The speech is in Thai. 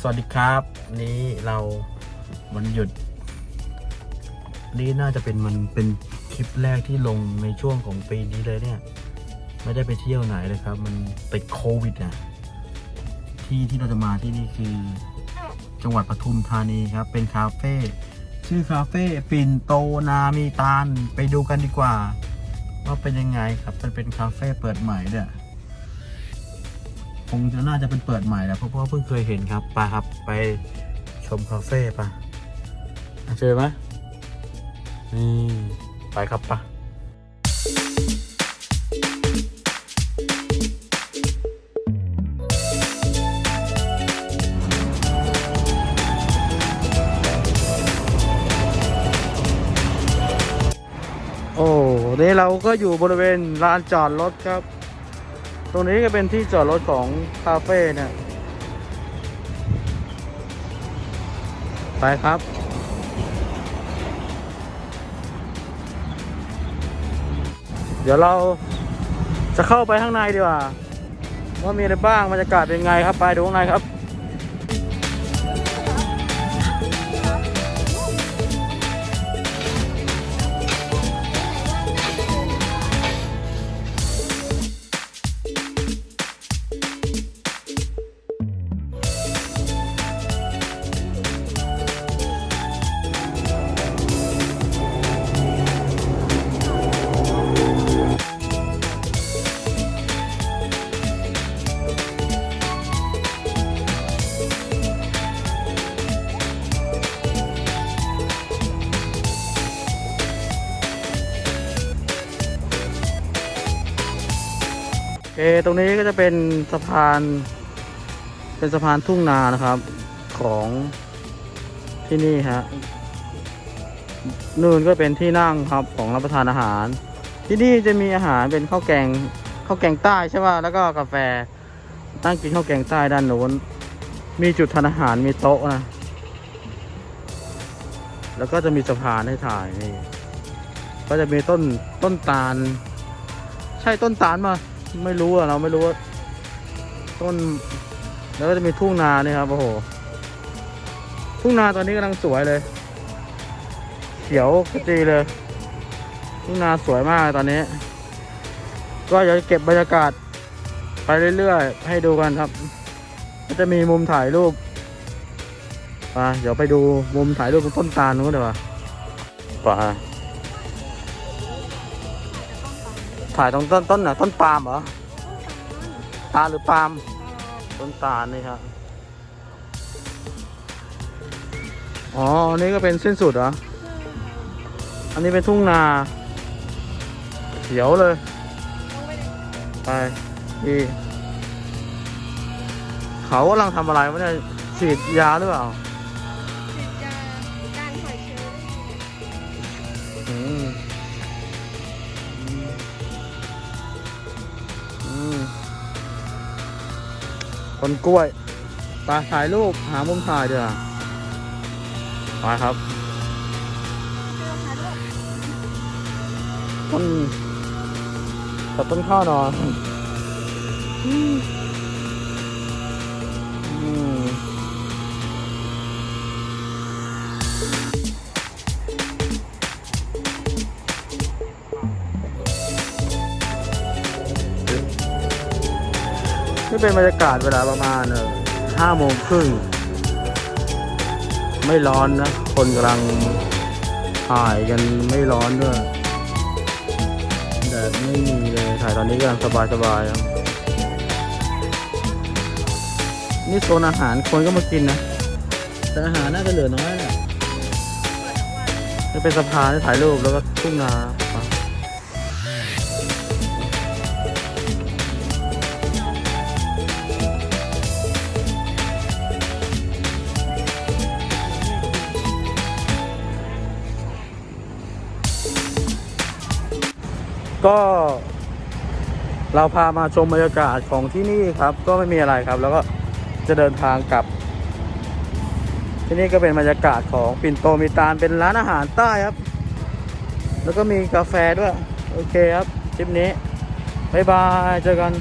สวัสดีครับนี้เราวันหยุด นี่น่าจะเป็นมันเป็นคลิปแรกที่ลงในช่วงของปีนี้เลยเนี่ย ไม่ได้ไปเที่ยวไหนเลยครับ มันติดโควิดนะที่ที่เราจะมาที่นี่คือ จังหวัดปทุมธานีครับ เป็นคาเฟ่ชื่อคาเฟ่ปิ่นโตนามีตาลไปดูกันดีกว่า ว่าเป็นยังไงครับมันเป็นคาเฟ่เปิดใหม่เนี่ย คงจะน่าจะเป็นเปิดใหม่แล้วเพราะว่าเพิ่งเคยเห็นครับไปครับไปชมคาเฟ่ปะเจอไหมนี่ไปครับปะโอ้เนี่เราก็อยู่บริเวณลานจอดรถครับ รงนี้ก็เป็นที่จอดรถของคาเฟ่เนี่ย ไปครับ เดี๋ยวเราจะเข้าไปข้างในดีกว่า ว่ามีอะไรบ้างบรรยากาศเป็นไงครับ ไปดูข้างในครับ เอตรงนี้ก็จะเป็นสะพาน เป็นสะพานทุ่งนานะครับของที่นี่ฮะนู่นก็เป็นที่นั่งครับของรับประทานอาหาร ที่นี่จะมีอาหารเป็นข้าวแกงข้าวแกงใต้ใช่ป่ะแล้วก็กาแฟนั่งกินข้าวแกงใต้ด้านโน้น มีจุดทานอาหารมีโต๊ะนะ แล้วก็จะมีสะพานให้ถ่ายนี่ก็จะมีต้นต้นตาล ใช่ต้นตาลมา ไม่รู้อะเราไม่รู้ว่าต้น แล้วก็จะมีทุ่งนาเนี่ยครับโอ้โห ทุ่งนาตอนนี้กำลังสวยเลย เขียวขจีเลย ทุ่งนาสวยมากตอนนี้ ก็จะเก็บบรรยากาศ ไปเรื่อยๆ ให้ดูกันครับ ก็จะมีมุมถ่ายรูปไปเดี๋ยวไปดูมุมถ่ายรูปต้นตาลนู้นดีกว่าไถ่ายตรงต้นต้นน่ะต้นปาล์มเหรอตาลหรือปาล์มต้นตาลนี่ครับอ๋ออันนี้ก็เป็นเส้นสุดเหรอ อันนี้เป็นทุ่งนา เขียวเลย ไปดีเขากำลังทำอะไรวะเนี่ยฉีดยาหรือเปล่า ฉีดยาการหอยเชอรี่ คนกล้วยตาถ่ายรูปหามุมถ่ายเดี๋ยวาไปครับต้นตัดต้นข้าวหนอน นี่เป็นบรรยากาศเวลาประมาณเออห้าโมงครึ่งไม่ร้อนนะ คนกำลังถ่ายกันไม่ร้อนด้วยแดดไม่มีเลยถ่ายตอนนี้กำลังสบายสบายนี่โซนอาหารคนก็มากินนะ แต่อาหารน่าจะเหลือน้อยแหละจะเป็นสะพานถ่ายรูปแล้วก็ทุ่งนา ก็เราพามาชมบรรยากาศของที่นี่ครับ ก็ไม่มีอะไรครับ แล้วก็จะเดินทางกลับ ที่นี่ก็เป็นบรรยากาศของปิ่นโตมีตานเป็นร้านอาหารใต้ครับ แล้วก็มีกาแฟด้วย โอเคครับคลิปนี้ บ๊ายบาย เจอกัน